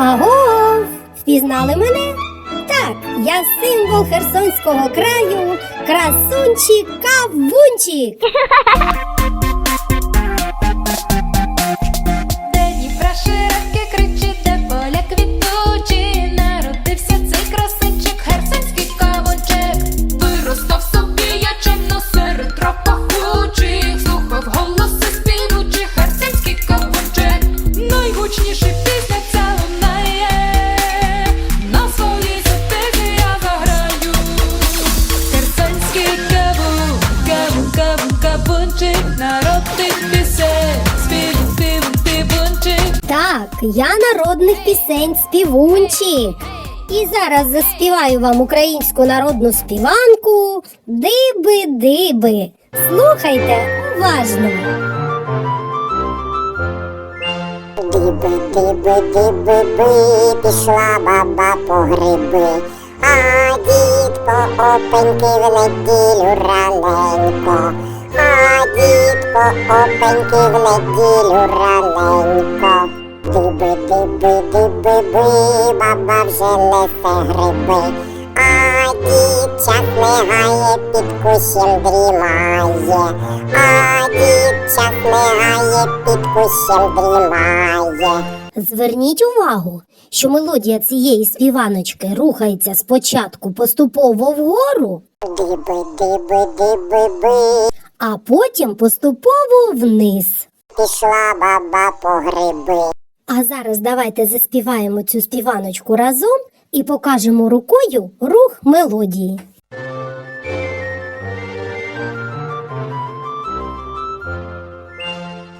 Агов! Впізнали мене? Так, я символ Херсонського краю, красунчик Кавунчик. Де Так, я народних пісень співунчик. І зараз заспіваю вам українську народну співанку Диби-диби. Слухайте уважно. Диби, диби, диби, би, пішла баба по гриби, а дід по опеньки в неділю раненько, а дід по опеньки в неділю раненько. Диби, диби, диби, би, баба вже несе гриби, а дід час не гає, під кущем дрімає, а дід час не гає, під кущем дрімає. Зверніть увагу, що мелодія цієї співаночки рухається спочатку поступово вгору, Диби, диби, диби, би, а потім поступово вниз. пішла баба по гриби. А зараз давайте заспіваємо цю співаночку разом і покажемо рукою рух мелодії.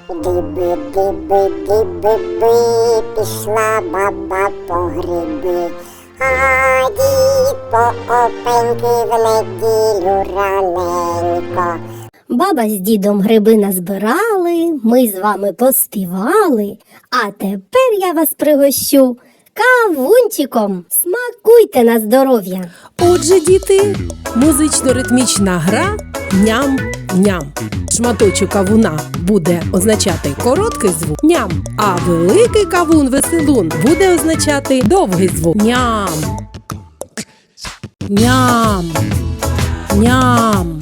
Диби, диби, диби, би, пішла баба по гриби, а дід по опеньки в неділю раненько. Баба з дідом гриби назбирали, ми з вами поспівали, а тепер я вас пригощу кавунчиком. Смакуйте на здоров'я! Отже, діти, музично-ритмічна гра ням-ням. Шматочок кавуна буде означати короткий звук ням, а великий кавун веселун буде означати довгий звук ням. Ням. Ням.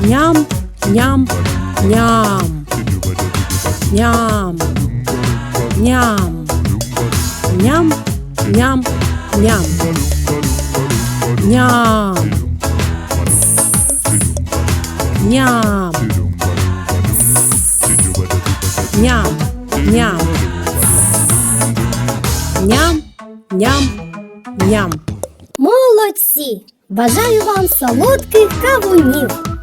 Ням, ням, ням. Ням, ням. Ням, ням, ням. Ням. Ням. Ням, ням. Ням, ням, ням. Молодці! Бажаю вам солодких кавунів!